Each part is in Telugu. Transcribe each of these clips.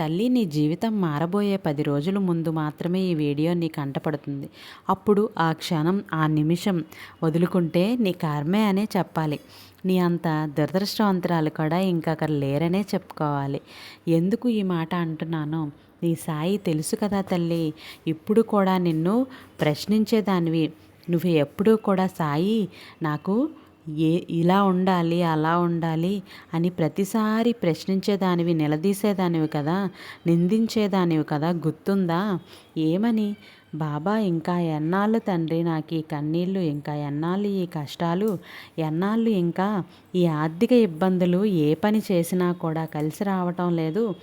తల్లి నీ జీవితం మారబోయే పది రోజుల ముందు మాత్రమే ఈ వీడియో నీ కంటపడుతుంది అప్పుడు ఆ క్షణం ఆ నిమిషం వదులుకుంటే నీ కర్మే అనే చెప్పాలి. నీ అంత దురదృష్టవంతరాలు కూడా ఇంకొకరు లేరనే చెప్పుకోవాలి. ఎందుకు ఈ మాట అంటున్నాను? నీ సాయి తెలుసు కదా తల్లి. ఇప్పుడు కూడా నిన్ను ప్రశ్నించేదానివి. నువ్వు ఎప్పుడూ కూడా సాయి నాకు ఏ ఇలా ఉండాలి అలా ఉండాలి అని ప్రతిసారి ప్రశ్నించేదానివి నిలదీసేదానివి కదా? నిందించేదానివి కదా? గుర్తుందా? ఏమని? బాబా ఇంకా ఎన్నాళ్ళు తండ్రి నాకు ఈ కన్నీళ్ళు ఇంకా ఎన్నాళ్ళు ఈ కష్టాలు ఎన్నాళ్ళు ఇంకా ఈ ఆర్థిక ఇబ్బందులు ఏ పని చేసినా కూడా కలిసి రావటం లేదు.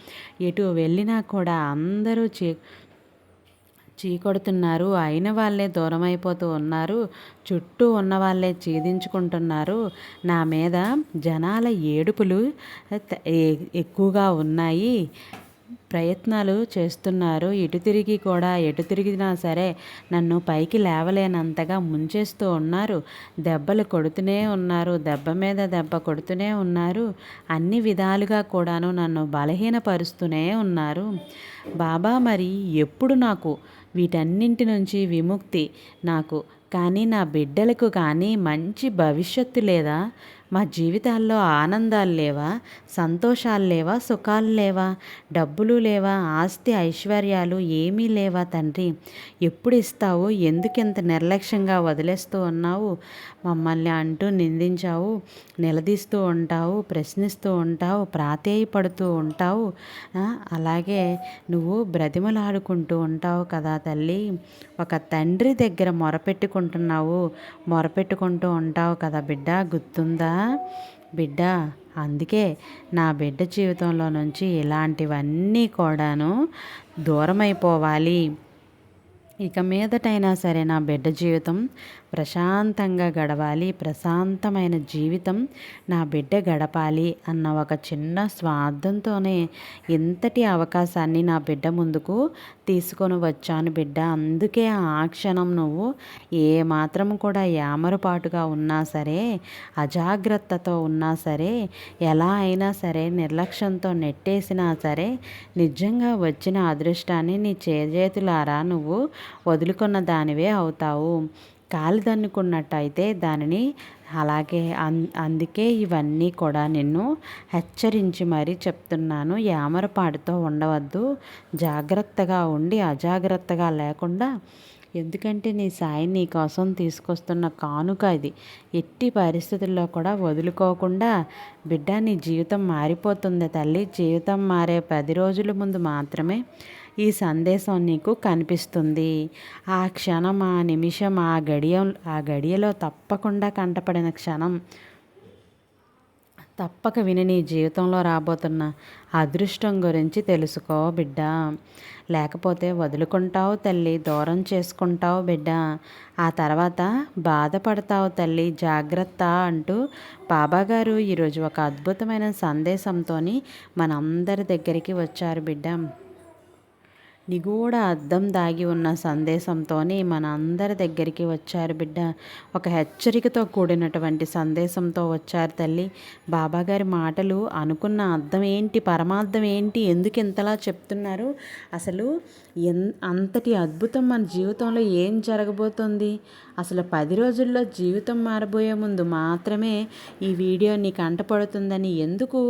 ఎటు వెళ్ళినా కూడా అందరూ చే చీకొడుతున్నారు. అయిన వాళ్ళే దూరం అయిపోతూ ఉన్నారు. చుట్టూ ఉన్న వాళ్ళే ఛేదించుకుంటున్నారు. నా మీద జనాల ఏడుపులు ఎక్కువగా ఉన్నాయి. ప్రయత్నాలు చేస్తున్నారు. ఇటు తిరిగి కూడా ఎటు తిరిగినా సరే నన్ను పైకి లేవలేనంతగా ముంచేస్తూ ఉన్నారు. దెబ్బలు కొడుతూనే ఉన్నారు. దెబ్బ మీద దెబ్బ కొడుతూనే ఉన్నారు. అన్ని విధాలుగా కూడాను నన్ను బలహీనపరుస్తూనే ఉన్నారు. బాబా మరి ఎప్పుడు నాకు వీటన్నింటి నుంచి విముక్తి నాకు. కానీ నా బిడ్డలకు కానీ మంచి భవిష్యత్తు లేదా? మా జీవితాల్లో ఆనందాలు లేవా? సంతోషాలు లేవా? సుఖాలు లేవా? డబ్బులు లేవా? ఆస్తి ఐశ్వర్యాలు ఏమీ లేవా తండ్రి? ఎప్పుడు ఇస్తావు? ఎందుకింత నిర్లక్ష్యంగా వదిలేస్తూ ఉన్నావు? మమ్మల్ని అంటూ నిందించావు నిలదీస్తూ ఉంటావు ప్రశ్నిస్తూ ఉంటావు ప్రాధేయపడుతూ ఉంటావు. అలాగే నువ్వు బ్రతిమలాడుకుంటూ ఉంటావు కదా తల్లి. ఒక తండ్రి దగ్గర మొరపెట్టుకుంటున్నావు మొరపెట్టుకుంటూ ఉంటావు కదా బిడ్డ. గుర్తుందా? బిడ్డ అందుకే నా బిడ్డ జీవితంలో నుంచి ఇలాంటివన్నీ కూడాను దూరమైపోవాలి. ఇక మీదటైనా సరే నా బిడ్డ జీవితం ప్రశాంతంగా గడవాలి ప్రశాంతమైన జీవితం నా బిడ్డ గడపాలి అన్న ఒక చిన్న స్వార్థంతోనే ఇంతటి అవకాశాన్ని నా బిడ్డ ముందుకు తీసుకొని వచ్చాను బిడ్డ. అందుకే ఆ క్షణం నువ్వు ఏ మాత్రం కూడా యామరుపాటుగా ఉన్నా సరే అజాగ్రత్తతో ఉన్నా సరే ఎలా అయినా సరే నిర్లక్ష్యంతో నెట్టేసినా సరే నిజంగా వచ్చిన అదృష్టాన్ని నీ చేజేతులారా నువ్వు వదులుకున్న దానివే అవుతావు. కాలిదన్నుకున్నట్టయితే దానిని అలాగే అన్ అందుకే ఇవన్నీ కూడా నిన్ను హెచ్చరించి మరీ చెప్తున్నాను. యామరపాటుతో ఉండవద్దు. జాగ్రత్తగా ఉండి అజాగ్రత్తగా లేకుండా ఎందుకంటే నీ సాయి నీ కోసం తీసుకొస్తున్న కానుక ఇది. ఎట్టి పరిస్థితుల్లో కూడా వదులుకోకుండా బిడ్డ నీ జీవితం మారిపోతుంది తల్లి. జీవితం మారే పది రోజుల ముందు మాత్రమే ఈ సందేశం నీకు కనిపిస్తుంది. ఆ క్షణం ఆ నిమిషం ఆ గడియ ఆ గడియలో తప్పకుండా కంటపడిన క్షణం. తప్పక విని నీ జీవితంలో రాబోతున్న అదృష్టం గురించి తెలుసుకో బిడ్డ. లేకపోతే వదులుకుంటావు తల్లి దూరం చేసుకుంటావు బిడ్డ. ఆ తర్వాత బాధపడతావు తల్లి జాగ్రత్త అంటూ బాబాగారు ఈరోజు ఒక అద్భుతమైన సందేశంతో మనందరి దగ్గరికి వచ్చారు బిడ్డ. నిగూఢ అర్థం దాగి ఉన్న సందేశంతోనే మన అందరి దగ్గరికి వచ్చారు బిడ్డ. ఒక హెచ్చరికతో కూడినటువంటి సందేశంతో వచ్చారు తల్లి. బాబాగారి మాటలు అనుకున్న అర్థం ఏంటి? పరమార్థం ఏంటి? ఎందుకు ఇంతలా చెప్తున్నారు? అసలు ఎన్ అంతటి అద్భుతం మన జీవితంలో ఏం జరగబోతుంది? అసలు పది రోజుల్లో జీవితం మారబోయే ముందు మాత్రమే ఈ వీడియో నీకు అంటపడుతుందని ఎందుకు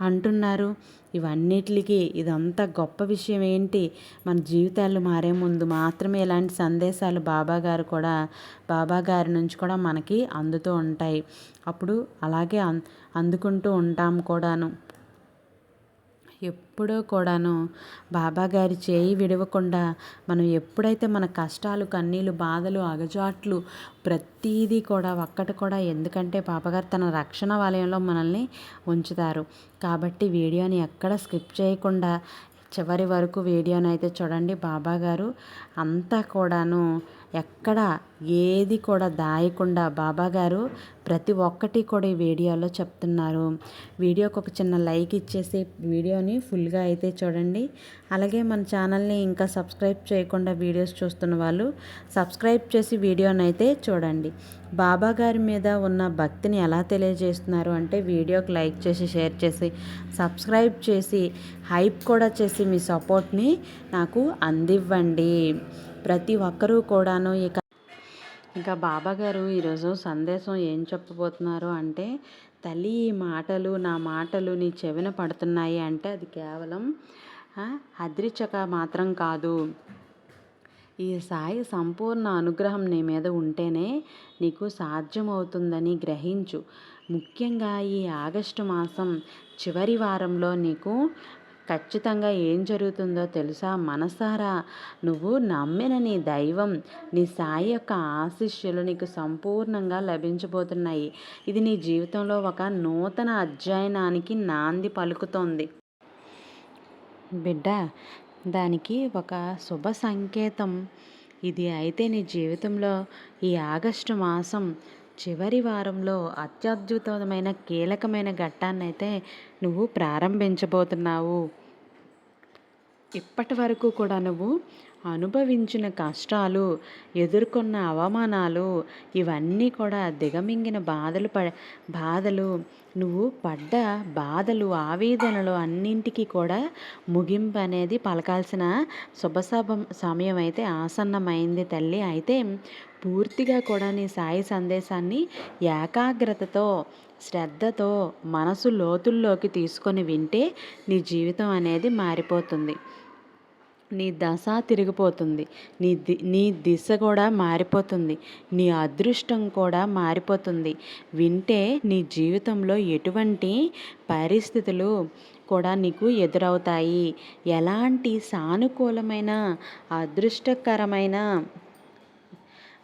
అంటున్నారు? ఇవన్నిటికి ఇదంతా గొప్ప విషయం ఏంటి? మన జీవితాలు మారే ముందు మాత్రమే ఇలాంటి సందేశాలు బాబా గారు కూడా బాబా గారి నుంచి కూడా మనకి అందుతూ ఉంటాయి. అప్పుడు అలాగే అందుకుంటూ ఉంటాం కూడాను. ఎప్పుడూ కూడాను బాబాగారి చేయి విడవకుండా మనం ఎప్పుడైతే మన కష్టాలు కన్నీళ్ళు బాధలు అగజాట్లు ప్రతీదీ కూడా ఒక్కటి కూడా ఎందుకంటే బాబాగారు తన రక్షణ వలయంలో మనల్ని ఉంచుతారు. కాబట్టి వీడియోని ఎక్కడ స్కిప్ చేయకుండా చివరి వరకు వీడియోని అయితే చూడండి బాబాగారు. అంతా కూడాను ఎక్కడ ఏది కూడా దాయకుండా బాబాగారు ప్రతి ఒక్కటి కూడా ఈ వీడియోలో చెప్తున్నారు. వీడియోకి ఒక చిన్న లైక్ ఇచ్చేసి వీడియోని ఫుల్గా అయితే చూడండి. అలాగే మన ఛానల్ని ఇంకా సబ్స్క్రైబ్ చేయకుండా వీడియోస్ చూస్తున్న వాళ్ళు సబ్స్క్రైబ్ చేసి వీడియోని అయితే చూడండి. బాబా గారి మీద ఉన్న భక్తిని ఎలా తెలియజేస్తున్నారు అంటే వీడియోకి లైక్ చేసి షేర్ చేసి సబ్స్క్రైబ్ చేసి హైప్ కూడా చేసి మీ సపోర్ట్ని నాకు అందివ్వండి. ప్రతి ఒక్కరూ కూడాను ఇక ఇంకా బాబా గారు ఈరోజు సందేశం ఏం చెప్పబోతున్నారు అంటే తల్లి ఈ మాటలు నా మాటలు నీ చెవిన పడుతున్నాయి అంటే అది కేవలం అద్రిచక మాత్రం కాదు. ఈ సాయి సంపూర్ణ అనుగ్రహం నీ మీద ఉంటేనే నీకు సాధ్యమవుతుందని గ్రహించు. ముఖ్యంగా ఈ ఆగస్టు మాసం చివరి వారంలో నీకు ఖచ్చితంగా ఏం జరుగుతుందో తెలుసా? మనసారా నువ్వు నమ్మిన నీ దైవం నీ సాయి యొక్క ఆశిష్యులు నీకు సంపూర్ణంగా లభించబోతున్నాయి. ఇది నీ జీవితంలో ఒక నూతన అధ్యయనానికి నాంది పలుకుతోంది. బిడ్డ దానికి ఒక శుభ సంకేతం. ఇది అయితే నీ జీవితంలో ఈ ఆగస్టు మాసం చివరి వారంలో అత్యద్భుతమైన కీలకమైన ఘట్టాన్ని అయితే నువ్వు ప్రారంభించబోతున్నావు. ఇప్పటి వరకు కూడా నువ్వు అనుభవించిన కష్టాలు ఎదుర్కొన్న అవమానాలు ఇవన్నీ కూడా దిగమింగిన బాధలు ప బాధలు. నువ్వు పడ్డ బాధలు ఆవేదనలు అన్నింటికీ కూడా ముగింపు అనేది పలకాల్సిన శుభసభ సమయం అయితే ఆసన్నమైంది తల్లి. అయితే పూర్తిగా కూడా నీ సాయి సందేశాన్ని ఏకాగ్రతతో శ్రద్ధతో మనసు లోతుల్లోకి తీసుకొని వింటే నీ జీవితం అనేది మారిపోతుంది. నీ దశ తిరిగిపోతుంది. నీ ది నీ దిశ కూడా మారిపోతుంది. నీ అదృష్టం కూడా మారిపోతుంది. వింటే నీ జీవితంలో ఎటువంటి పరిస్థితులు కూడా నీకు ఎదురవుతాయి. ఎలాంటి సానుకూలమైన అదృష్టకరమైన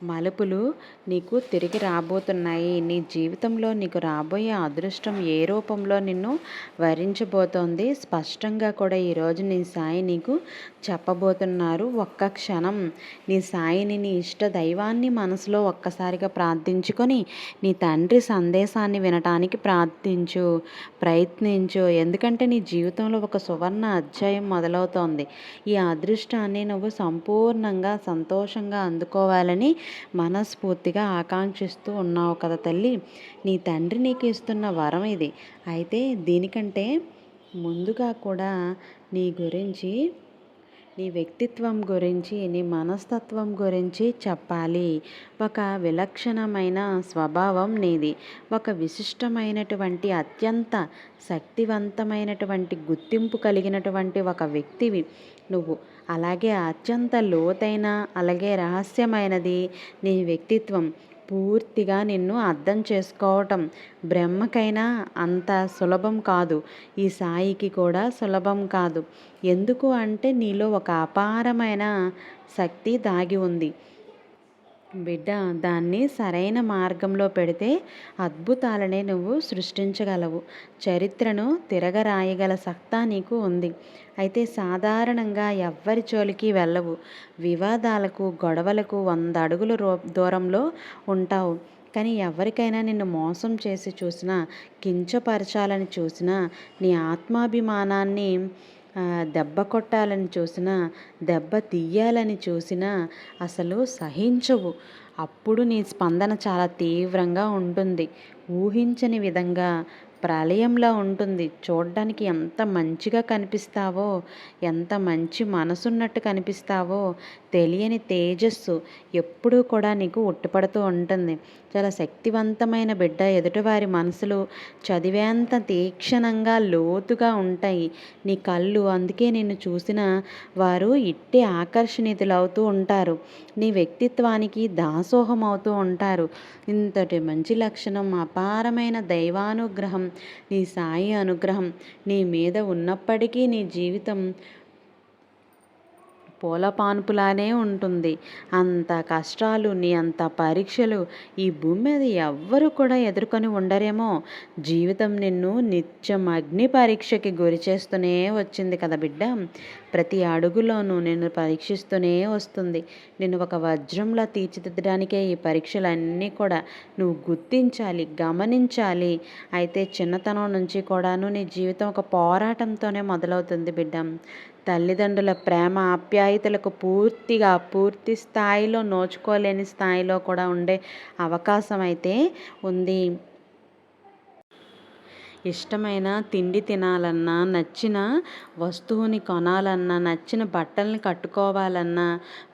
మలుపులు నీకు తిరిగి రాబోతున్నాయి. నీ జీవితంలో నీకు రాబోయే అదృష్టం ఏ రూపంలో నిన్ను వరించబోతోంది? స్పష్టంగా కూడా ఈరోజు నీ సాయి నీకు చెప్పబోతున్నారు ఒక్క క్షణం. నీ సాయిని నీ ఇష్ట దైవాన్ని మనసులో ఒక్కసారిగా ప్రార్థించుకొని నీ తండ్రి సందేశాన్ని వినటానికి ప్రార్థించు ప్రయత్నించు. ఎందుకంటే నీ జీవితంలో ఒక సువర్ణ అధ్యాయం మొదలవుతోంది. ఈ అదృష్టాన్ని నువ్వు సంపూర్ణంగా సంతోషంగా అందుకోవాలని మనస్ఫూర్తిగా ఆకాంక్షిస్తూ ఉన్నావు కదా తల్లి. నీ తండ్రి నీకు ఇస్తున్న వరం ఇది. అయితే దీనికంటే ముందుగా కూడా నీ గురించి నీ వ్యక్తిత్వం గురించి నీ మనస్తత్వం గురించి చెప్పాలి. ఒక విలక్షణమైన స్వభావం నీది. ఒక విశిష్టమైనటువంటి అత్యంత శక్తివంతమైనటువంటి గుర్తింపు కలిగినటువంటి ఒక వ్యక్తివి నువ్వు. అలాగే అత్యంత లోతైన అలాగే రహస్యమైనది నీ వ్యక్తిత్వం. పూర్తిగా నిన్ను అర్థం చేసుకోవటం. బ్రహ్మకైనా అంత సులభం కాదు. ఈ సాయికి కూడా సులభం కాదు. ఎందుకు అంటే నీలో ఒక అపారమైన శక్తి దాగి ఉంది. బిడ్డ దాన్ని సరైన మార్గంలో పెడితే అద్భుతాలనే నువ్వు సృష్టించగలవు. చరిత్రను తిరగరాయగల సత్తా నీకు ఉంది. అయితే సాధారణంగా ఎవ్వరి చోలికి వెళ్ళవు. వివాదాలకు గొడవలకు వంద అడుగుల దూరంలో ఉంటావు. కానీ ఎవరికైనా నిన్ను మోసం చేసి చూసినా కించపరచాలని చూసినా నీ ఆత్మాభిమానాన్ని దెబ్బ కొట్టాలని చూసినా దెబ్బ తీయాలని చూసినా అసలు సహించవు. అప్పుడు నీ స్పందన చాలా తీవ్రంగా ఉంటుంది. ఊహించని విధంగా ప్రళయంలా ఉంటుంది. చూడ్డానికి ఎంత మంచిగా కనిపిస్తావో ఎంత మంచి మనసున్నట్టు కనిపిస్తావో తెలియని తేజస్సు ఎప్పుడూ కూడా నీకు ఉట్టిపడుతూ ఉంటుంది. చాలా శక్తివంతమైన బిడ్డ ఎదుటివారి మనసులు చదివేంత తీక్షణంగా లోతుగా ఉంటాయి. నీ కళ్ళు అందుకే నిన్ను చూసిన వారు ఇట్టే ఆకర్షణీతులవుతూ ఉంటారు. నీ వ్యక్తిత్వానికి దాసోహం అవుతూ ఉంటారు. ఇంతటి మంచి లక్షణం అపారమైన దైవానుగ్రహం నీ సాయి అనుగ్రహం నీ మీద ఉన్నప్పటికీ నీ జీవితం పూల పాన్పులానే ఉంటుంది. అంత కష్టాలు నీ అంత పరీక్షలు ఈ భూమి మీద ఎవ్వరు కూడా ఎదుర్కొని ఉండరేమో. జీవితం నిన్ను నిత్యం అగ్ని పరీక్షకి గురి చేస్తూనే వచ్చింది కదా బిడ్డ. ప్రతి అడుగులోనూ నిన్ను పరీక్షిస్తూనే వస్తుంది. నిన్ను ఒక వజ్రంలా తీర్చిదిద్దడానికే ఈ పరీక్షలన్నీ కూడా నువ్వు గుర్తించాలి గమనించాలి. అయితే చిన్నతనం నుంచి కూడాను నీ జీవితం ఒక పోరాటంతోనే మొదలవుతుంది బిడ్డ. తల్లిదండ్రుల ప్రేమ ఆప్యాయతలకు పూర్తిగా పూర్తి స్థాయిలో నోచుకోలేని స్థాయిలో కూడా ఉండే అవకాశం అయితే ఉంది. ఇష్టమైన తిండి తినాలన్నా నచ్చిన వస్తువుని కొనాలన్నా నచ్చిన బట్టల్ని కట్టుకోవాలన్నా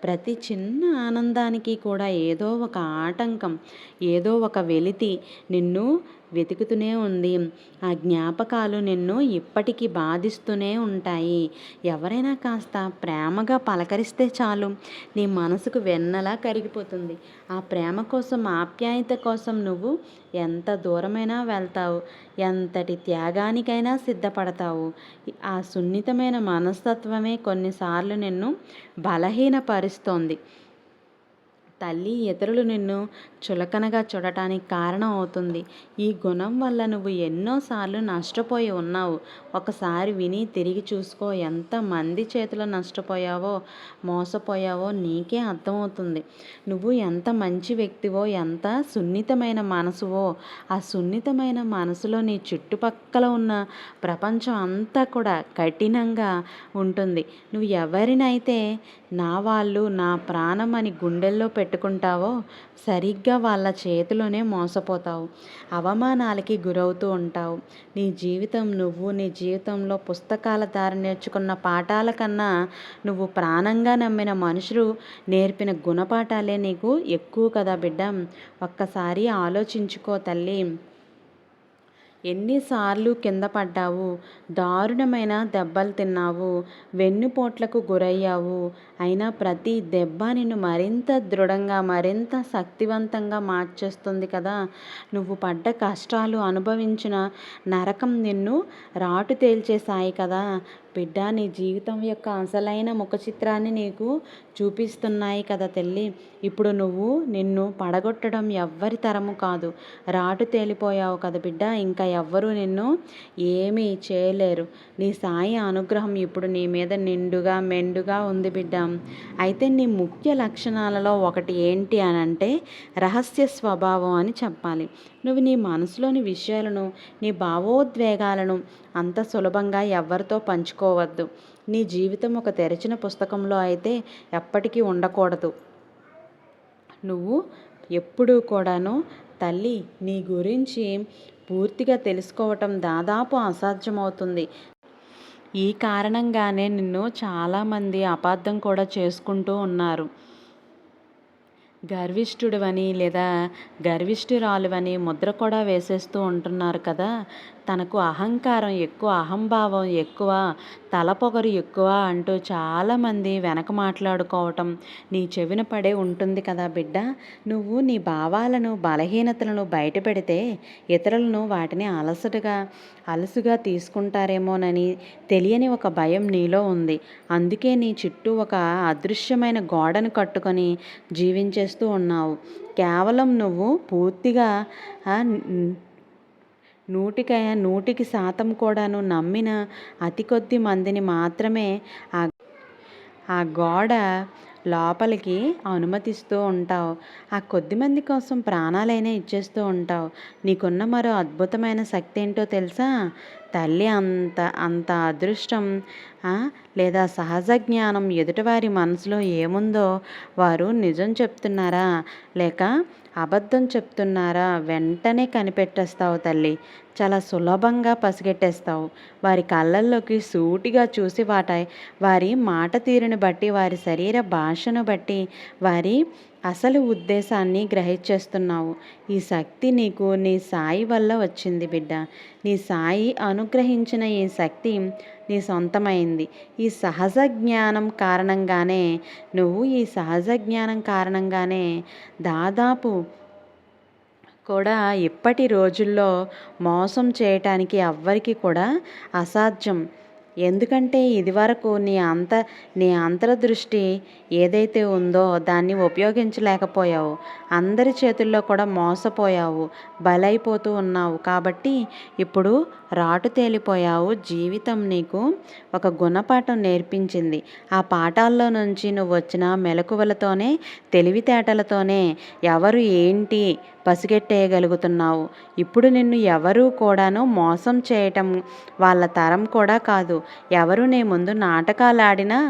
ప్రతి చిన్న ఆనందానికి కూడా ఏదో ఒక ఆటంకం ఏదో ఒక వెలితి నిన్ను వెతుకుతూనే ఉంది. ఆ జ్ఞాపకాలు నిన్ను ఇప్పటికీ బాధిస్తూనే ఉంటాయి. ఎవరైనా కాస్త ప్రేమగా పలకరిస్తే చాలు. నీ మనసుకు వెన్నలా కరిగిపోతుంది. ఆ ప్రేమ కోసం ఆప్యాయత కోసం నువ్వు ఎంత దూరమైనా వెళ్తావు. ఎంతటి త్యాగానికైనా సిద్ధపడతావు. ఆ సున్నితమైన మనస్తత్వమే కొన్నిసార్లు నిన్ను బలహీనపరుస్తోంది. తల్లి ఇతరులు నిన్ను చులకనగా చూడటానికి కారణం అవుతుంది. ఈ గుణం వల్ల నువ్వు ఎన్నోసార్లు నష్టపోయి ఉన్నావు. ఒకసారి విని తిరిగి చూసుకో. ఎంత మంది చేతిలో నష్టపోయావో మోసపోయావో నీకే అర్థమవుతుంది. నువ్వు ఎంత మంచి వ్యక్తివో ఎంత సున్నితమైన మనసువో ఆ సున్నితమైన మనసులో నీ చుట్టుపక్కల ఉన్న ప్రపంచం అంతా కూడా కఠినంగా ఉంటుంది. నువ్వు ఎవరినైతే నా వాళ్ళు నా ప్రాణం అని గుండెల్లో పెట్టుకుంటావో సరిగ్గా వాళ్ళ చేతిలోనే మోసపోతావు. అవమానాలకి గురవుతూ ఉంటావు. నీ జీవితం నువ్వు నీ జీవితంలో పుస్తకాల దారి నేర్చుకున్న పాఠాల కన్నా నువ్వు ప్రాణంగా నమ్మిన మనుషులు నేర్పిన గుణపాఠాలే నీకు ఎక్కువ కదా బిడ్డ. ఒక్కసారి ఆలోచించుకో తల్లి. ఎన్నిసార్లు కింద పడ్డావు? దారుణమైన దెబ్బలు తిన్నావు. వెన్నుపోట్లకు గురయ్యావు. అయినా ప్రతి దెబ్బ నిన్ను మరింత దృఢంగా మరింత శక్తివంతంగా మార్చేస్తుంది కదా. నువ్వు పడ్డ కష్టాలు అనుభవించిన నరకం నిన్ను రాటు తేల్చేశాయి కదా. బిడ్డ నీ జీవితం యొక్క అసలైన ముఖ చిత్రాన్ని నీకు చూపిస్తున్నాయి కదా తల్లి. ఇప్పుడు నువ్వు నిన్ను పడగొట్టడం ఎవ్వరి తరము కాదు. రాటు తేలిపోయావు కదా బిడ్డ ఇంకా ఎవ్వరూ నిన్ను ఏమీ చేయలేరు. నీ సాయి అనుగ్రహం ఇప్పుడు నీ మీద నిండుగా మెండుగా ఉంది బిడ్డ. అయితే నీ ముఖ్య లక్షణాలలో ఒకటి ఏంటి అని అంటే రహస్య స్వభావం అని చెప్పాలి. నువ్వు నీ మనసులోని విషయాలను నీ భావోద్వేగాలను అంత సులభంగా ఎవరితో పంచుకోవద్దు. నీ జీవితం ఒక తెరిచిన పుస్తకంలో అయితే ఎప్పటికీ ఉండకూడదు. నువ్వు ఎప్పుడూ కూడాను తల్లి నీ గురించి పూర్తిగా తెలుసుకోవటం దాదాపు అసాధ్యమవుతుంది. ఈ కారణంగానే నిన్ను చాలామంది అపార్థం కూడా చేసుకుంటూ ఉన్నారు. గర్విష్ఠుడివని లేదా గర్విష్ఠురాలువని ముద్ర కూడా వేసేస్తూ ఉంటున్నారు కదా. తనకు అహంకారం ఎక్కువ అహంభావం ఎక్కువ తలపొగరు ఎక్కువ అంటూ చాలామంది వెనక మాట్లాడుకోవటం నీ చెవిన పడే ఉంటుంది కదా బిడ్డ. నువ్వు నీ భావాలను బలహీనతలను బయటపెడితే ఇతరులను వాటిని అలసటగా అలసుగా తీసుకుంటారేమోనని తెలియని ఒక భయం నీలో ఉంది. అందుకే నీ చుట్టూ ఒక అదృశ్యమైన గోడను కట్టుకొని జీవించేస్తూ ఉన్నావు. కేవలం నువ్వు పూర్తిగా నూటికి నూటికి శాతం కూడాను నమ్మిన అతి కొద్ది మందిని మాత్రమే ఆ ఆ గోడ లోపలికి అనుమతిస్తూ ఉంటావు. ఆ కొద్ది మంది కోసం ప్రాణాలైనా ఇచ్చేస్తూ ఉంటావు. నీకున్న మరో అద్భుతమైన శక్తి ఏంటో తెలుసా? తల్లి అంత అంత అదృష్టం లేదా సహజ జ్ఞానం ఎదుటివారి మనసులో ఏముందో వారు నిజం చెప్తున్నారా? లేక అబద్ధం చెప్తున్నారా? వెంటనే కనిపెట్టేస్తావు తల్లి. చాలా సులభంగా పసిగెట్టేస్తావు. వారి కళ్ళల్లోకి సూటిగా చూసి వాట వారి మాట తీరుని బట్టి వారి శరీర భాషను బట్టి వారి అసలు ఉద్దేశాన్ని గ్రహించేస్తున్నావు. ఈ శక్తి నీకు నీ సాయి వల్ల వచ్చింది బిడ్డ. నీ సాయి అనుగ్రహించిన ఈ శక్తి నీ సొంతమైంది. ఈ సహజ జ్ఞానం కారణంగానే నువ్వు ఈ సహజ జ్ఞానం కారణంగానే దాదాపు కూడా ఇప్పటి రోజుల్లో మోసం చేయటానికి ఎవ్వరికి కూడా అసాధ్యం. ఎందుకంటే ఇదివరకు నీ అంత నీ అంతర్దృష్టి ఏదైతే ఉందో దాన్ని ఉపయోగించలేకపోయావు. అందరి చేతుల్లో కూడా మోసపోయావు బలైపోతూ ఉన్నావు. కాబట్టి ఇప్పుడు రాటు తేలిపోయావు. జీవితం నీకు ఒక గుణపాఠం నేర్పించింది. ఆ పాఠాల్లో నుంచి నువ్వు వచ్చిన మెలకువలతోనే తెలివితేటలతోనే ఎవరు ఏంటి పసిగట్టేయగలుగుతున్నావు. ఇప్పుడు నిన్ను ఎవరూ కూడాను మోసం చేయటం వాళ్ళ తరం కూడా కాదు. ఎవరు నీ ముందు నాటకాలాడినా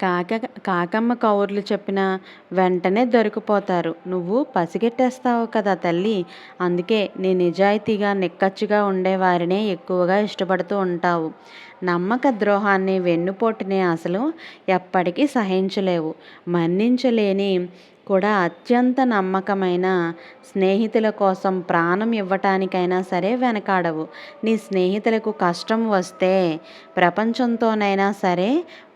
కాక కాకమ్మ కౌర్లు చెప్పిన వెంటనే దొరికిపోతారు. నువ్వు పసిగెట్టేస్తావు కదా తల్లి. అందుకే నీ నిజాయితీగా నిక్కచ్చిగా ఉండేవారినే ఎక్కువగా ఇష్టపడుతూ ఉంటావు. నమ్మక ద్రోహాన్ని వెన్నుపోటుని అసలు ఎప్పటికీ సహించలేవు. మన్నించలేని కూడా అత్యంత నమ్మకమైన స్నేహితుల కోసం ప్రాణం ఇవ్వటానికైనా సరే వెనకాడవు. నీ స్నేహితులకు కష్టం వస్తే ప్రపంచంతోనైనా సరే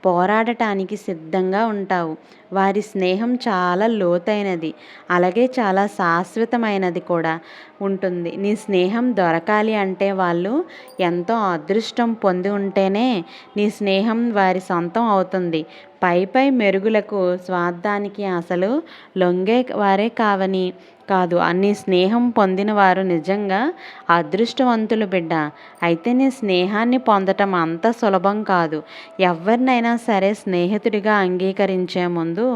పోరాడటానికి సిద్ధంగా ఉంటావు. వారి స్నేహం చాలా లోతైనది. అలాగే చాలా శాశ్వతమైనది కూడా ఉంటుంది. నీ స్నేహం దొరకాలి అంటే వాళ్ళు ఎంతో అదృష్టం పొంది ఉంటేనే నీ స్నేహం వారి సొంతం అవుతుంది. పై పై మెరుగులకు స్వార్థానికి అసలు లొంగే వారే కావని కాదు. అన్ని స్నేహం పొందిన వారు నిజంగా అదృష్టవంతులు బిడ్డ. అయితే నీ స్నేహాన్ని పొందటం అంత సులభం కాదు. ఎవరినైనా సరే స్నేహితుడిగా అంగీకరించే ముందు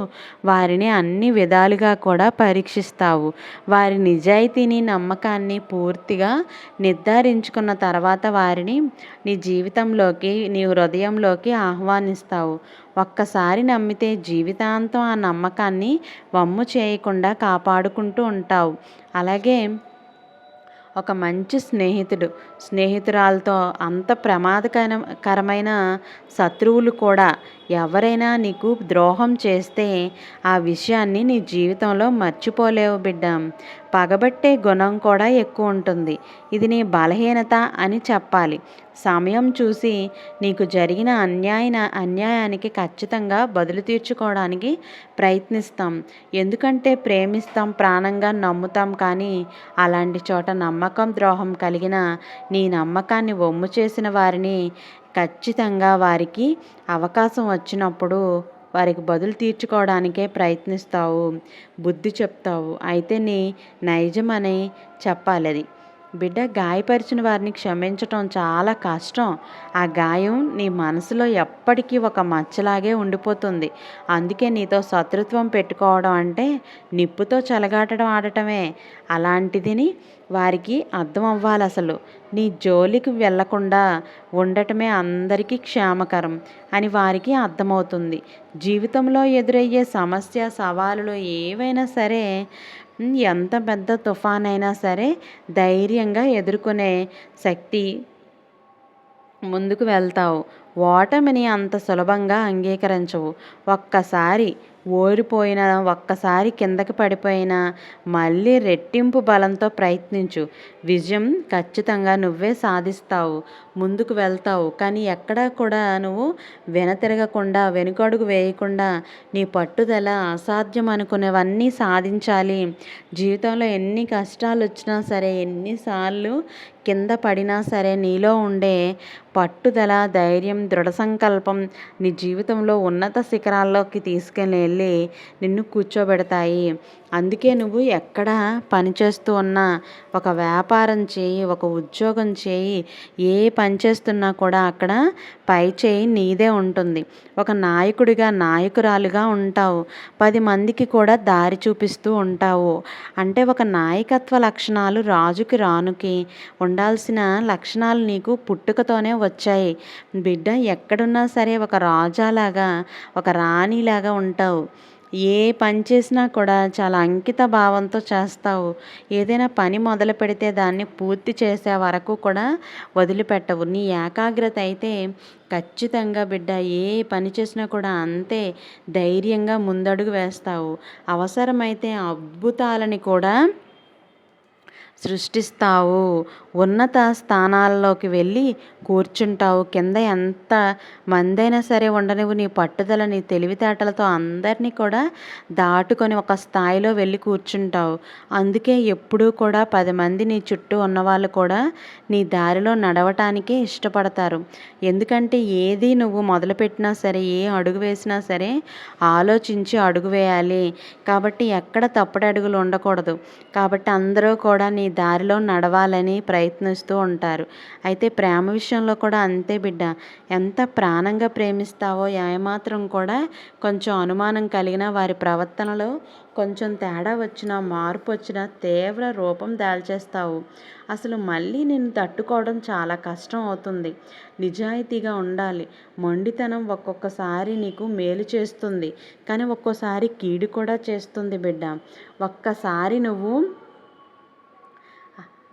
వారిని అన్ని విధాలుగా కూడా పరీక్షిస్తావు. వారి నిజాయితీని నమ్మకాన్ని పూర్తిగా నిర్ధారించుకున్న తర్వాత వారిని నీ జీవితంలోకి నీ హృదయంలోకి ఆహ్వానిస్తావు. ఒక్కసారి నమ్మితే జీవితాంతం ఆ నమ్మకాన్ని వమ్ము చేయకుండా కాపాడుకుంటూ ఉంటావు. అలాగే ఒక మంచి స్నేహితుడు స్నేహితురాలతో అంత ప్రమాదకరమైన శత్రువులు కూడా ఎవరైనా నీకు ద్రోహం చేస్తే ఆ విషయాన్ని నీ జీవితంలో మర్చిపోలేవు బిడ్డ. పగబట్టే గుణం కూడా ఎక్కువ ఉంటుంది. ఇది నీ బలహీనత అని చెప్పాలి. సమయం చూసి నీకు జరిగిన అన్యాయన అన్యాయానికి ఖచ్చితంగా బదులు తీర్చుకోవడానికి ప్రయత్నిస్తాం. ఎందుకంటే ప్రేమిస్తాం ప్రాణంగా నమ్ముతాం కానీ అలాంటి చోట నమ్మకం ద్రోహం కలిగిన నీ నమ్మకాన్ని వమ్ము చేసిన వారిని ఖచ్చితంగా వారికి అవకాశం వచ్చినప్పుడు వారికి బదులు తీర్చుకోవడానికే ప్రయత్నిస్తావు బుద్ధి చెప్తావు. అయితే నీ నైజమని చెప్పాలి అది బిడ్డ గాయపరిచిన వారిని క్షమించటం చాలా కష్టం. ఆ గాయం నీ మనసులో ఎప్పటికీ ఒక మచ్చలాగే ఉండిపోతుంది. అందుకే నీతో శత్రుత్వం పెట్టుకోవడం అంటే నిప్పుతో చెలగాటడం ఆడటమే. అలాంటిదిని వారికి అర్థం అవ్వాలి అసలు. నీ జోలికి వెళ్ళకుండా ఉండటమే అందరికీ క్షేమకరం అని వారికి అర్థమవుతుంది. జీవితంలో ఎదురయ్యే సమస్య సవాలులు ఏవైనా సరే ఎంత పెద్ద తుఫాన్ అయినా సరే ధైర్యంగా ఎదుర్కొనే శక్తి ముందుకు వెళ్తావు. ఓటమిని అంత సులభంగా అంగీకరించవు. ఒక్కసారి ఓడిపోయిన ఒక్కసారి కిందకి పడిపోయినా మళ్ళీ రెట్టింపు బలంతో ప్రయత్నించు. విజయం ఖచ్చితంగా నువ్వే సాధిస్తావు ముందుకు వెళ్తావు. కానీ ఎక్కడా కూడా నువ్వు వెనతిరగకుండా వెనుకడుగు వేయకుండా నీ పట్టుదల అసాధ్యం అనుకునేవన్నీ సాధించాలి. జీవితంలో ఎన్ని కష్టాలు వచ్చినా సరే ఎన్నిసార్లు కింద పడినా సరే నీలో ఉండే పట్టుదల ధైర్యం దృఢ సంకల్పం నీ జీవితంలో ఉన్నత శిఖరాల్లోకి తీసుకెళ్ళి నిన్ను కూర్చోబెడతాయి. అందుకే నువ్వు ఎక్కడ పనిచేస్తూ ఉన్నా ఒక వ్యాపారం చేయి ఒక ఉద్యోగం చేయి ఏ పని చేస్తున్నా కూడా అక్కడ పై చేయి నీదే ఉంటుంది. ఒక నాయకుడిగా నాయకురాలుగా ఉంటావు. పది మందికి కూడా దారి చూపిస్తూ ఉంటావు. అంటే ఒక నాయకత్వ లక్షణాలు రాజుకి రానుకి. ఉండాల్సిన లక్షణాలు నీకు పుట్టుకతోనే వచ్చాయి. బిడ్డ ఎక్కడున్నా సరే ఒక రాజాలాగా ఒక రాణిలాగా ఉంటావు. ఏ పని చేసినా కూడా చాలా అంకిత భావంతో చేస్తావు. ఏదైనా పని మొదలు పెడితే దాన్ని పూర్తి చేసే వరకు కూడా వదిలిపెట్టవు. నీ ఏకాగ్రత అయితే ఖచ్చితంగా బిడ్డ ఏ పని చేసినా కూడా అంతే ధైర్యంగా ముందడుగు వేస్తావు. అవసరమైతే అద్భుతాలని కూడా సృష్టిస్తావు. ఉన్నత స్థానాల్లోకి వెళ్ళి కూర్చుంటావు. కింద ఎంత మందైనా సరే ఉండనివ్వు. నీ పట్టుదల నీ తెలివితేటలతో అందరినీ కూడా దాటుకొని ఒక స్థాయిలో వెళ్ళి కూర్చుంటావు. అందుకే ఎప్పుడూ కూడా పది మంది నీ చుట్టూ ఉన్నవాళ్ళు కూడా నీ దారిలో నడవటానికే ఇష్టపడతారు. ఎందుకంటే ఏది నువ్వు మొదలుపెట్టినా సరే ఏ అడుగు వేసినా సరే ఆలోచించి అడుగు వేయాలి. కాబట్టి ఎక్కడ తప్పుడు అడుగులు ఉండకూడదు. కాబట్టి అందరూ కూడా నీ దారిలో నడవాలని ప్రయత్నిస్తూ ఉంటారు. అయితే ప్రేమ విషయంలో కూడా అంతే బిడ్డ. ఎంత ప్రాణంగా ప్రేమిస్తావో ఏమాత్రం కూడా కొంచెం అనుమానం కలిగిన వారి ప్రవర్తనలో కొంచెం తేడా వచ్చినా మార్పు వచ్చినా తీవ్ర రూపం దాల్చేస్తావు. అసలు మళ్ళీ నిన్ను తట్టుకోవడం చాలా కష్టం అవుతుంది. నిజాయితీగా ఉండాలి. మొండితనం ఒక్కొక్కసారి నీకు మేలు చేస్తుంది. కానీ ఒక్కోసారి కీడు కూడా చేస్తుంది బిడ్డ. ఒక్కసారి నువ్వు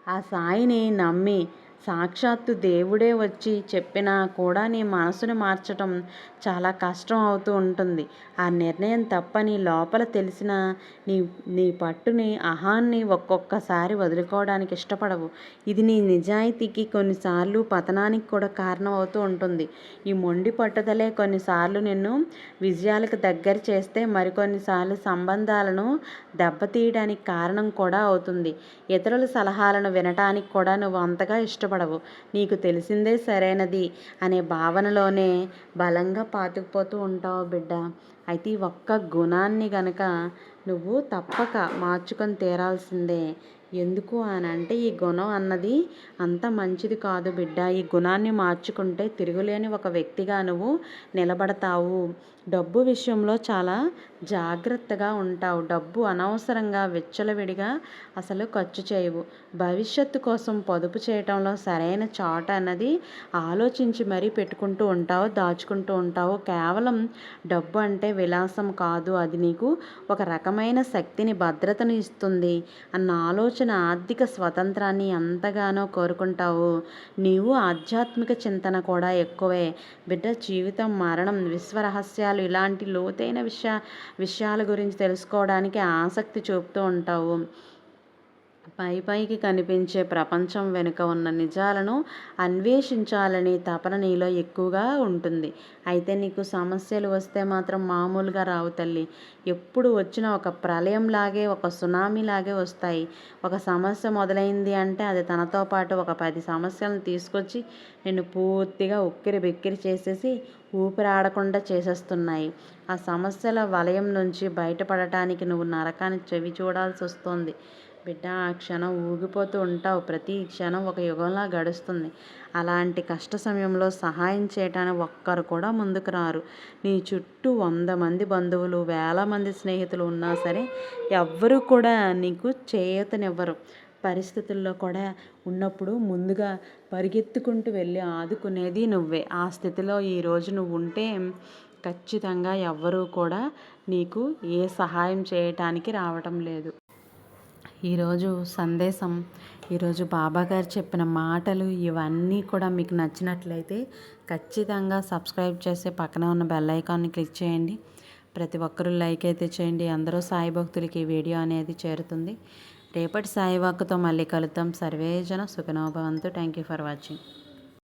ఆ సాయిని నమ్మి సాక్షాత్తు దేవుడే వచ్చి చెప్పినా కూడా నీ మనసును మార్చటం చాలా కష్టం అవుతూ ఉంటుంది. ఆ నిర్ణయం తప్పని లోపల తెలిసిన నీ నీ పట్టుని అహాన్ని ఒక్కొక్కసారి వదులుకోవడానికి ఇష్టపడవు. ఇది నీ నిజాయితీకి కొన్నిసార్లు పతనానికి కూడా కారణం అవుతూ ఉంటుంది. ఈ మొండి పట్టుదలే కొన్నిసార్లు నిన్ను విజయాలకు దగ్గర చేస్తే మరికొన్నిసార్లు సంబంధాలను దెబ్బతీయడానికి కారణం కూడా అవుతుంది. ఇతరుల సలహాలను వినటానికి కూడా నువ్వు అంతగా ఇష్టపడవు నీకు తెలిసిందే సరైనది అనే భావనలోనే బలంగా పాతుకుపోతూ ఉంటావు బిడ్డ. అయితే ఈ ఒక్క గుణాన్ని గనక నువ్వు తప్పక మార్చుకొని తీరాల్సిందే. ఎందుకు అని అంటే ఈ గుణం అన్నది అంత మంచిది కాదు బిడ్డ. ఈ గుణాన్ని మార్చుకుంటే తిరుగులేని ఒక వ్యక్తిగా నువ్వు నిలబడతావు. డబ్బు విషయంలో చాలా జాగ్రత్తగా ఉంటావు. డబ్బు అనవసరంగా విచ్చలవిడిగా అసలు ఖర్చు చేయవు. భవిష్యత్తు కోసం పొదుపు చేయటంలో సరైన చాట అన్నది ఆలోచించి మరీ పెట్టుకుంటూ ఉంటావు దాచుకుంటూ ఉంటావు. కేవలం డబ్బు అంటే విలాసం కాదు. అది నీకు ఒక రకమైన శక్తిని భద్రతను ఇస్తుంది అన్న ఆలోచన ఆర్థిక స్వతంత్రాన్ని ఎంతగానో కోరుకుంటావు. నీవు ఆధ్యాత్మిక చింతన కూడా ఎక్కువే. బిడ్డ జీవితం మరణం విశ్వరహస్యాలు ఇలాంటి లోతైన విషయ విషయాల గురించి తెలుసుకోవడానికి ఆసక్తి చూపుతూ ఉంటావు. పై పైకి కనిపించే ప్రపంచం వెనుక ఉన్న నిజాలను అన్వేషించాలని తపన నీలో ఎక్కువగా ఉంటుంది. అయితే నీకు సమస్యలు వస్తే మాత్రం మామూలుగా రావు తల్లి. ఎప్పుడు వచ్చిన ఒక ప్రళయంలాగే ఒక సునామీలాగే వస్తాయి. ఒక సమస్య మొదలైంది అంటే అది తనతో పాటు ఒక పది సమస్యలను తీసుకొచ్చి నిన్ను పూర్తిగా ఉక్కిరి బిక్కిరి చేసేసి ఊపిరాడకుండా చేసేస్తున్నాయి. ఆ సమస్యల వలయం నుంచి బయటపడటానికి నువ్వు నరకాన్ని చెవి చూడాల్సి వస్తుంది బిడ్డ ఆ క్షణం ఊగిపోతూ ఉంటావు. ప్రతి క్షణం ఒక యుగంలా గడుస్తుంది. అలాంటి కష్ట సమయంలో సహాయం చేయటానికి ఒక్కరు కూడా ముందుకు రారు. నీ చుట్టూ వంద మంది బంధువులు వేల మంది స్నేహితులు ఉన్నా సరే ఎవ్వరూ కూడా నీకు చేయతనివ్వరు పరిస్థితుల్లో కూడా ఉన్నప్పుడు ముందుగా పరిగెత్తుకుంటూ వెళ్ళి ఆదుకునేది నువ్వే. ఆ స్థితిలో ఈరోజు నువ్వు ఉంటే ఖచ్చితంగా ఎవ్వరూ కూడా నీకు ఏ సహాయం చేయటానికి రావటం లేదు. ఈరోజు సందేశం ఈరోజు బాబా గారు చెప్పిన మాటలు ఇవన్నీ కూడా మీకు నచ్చినట్లయితే ఖచ్చితంగా సబ్స్క్రైబ్ చేసి పక్కన ఉన్న బెల్ ఐకాన్ని క్లిక్ చేయండి. ప్రతి ఒక్కరూ లైక్ అయితే చేయండి. అందరూ సాయి భక్తులకి వీడియో అనేది చేరుతుంది. రేపటి సాయి వాక్కుతో మళ్ళీ కలుద్దాం. సర్వేజన సుఖనోభవంతు. Thank you for watching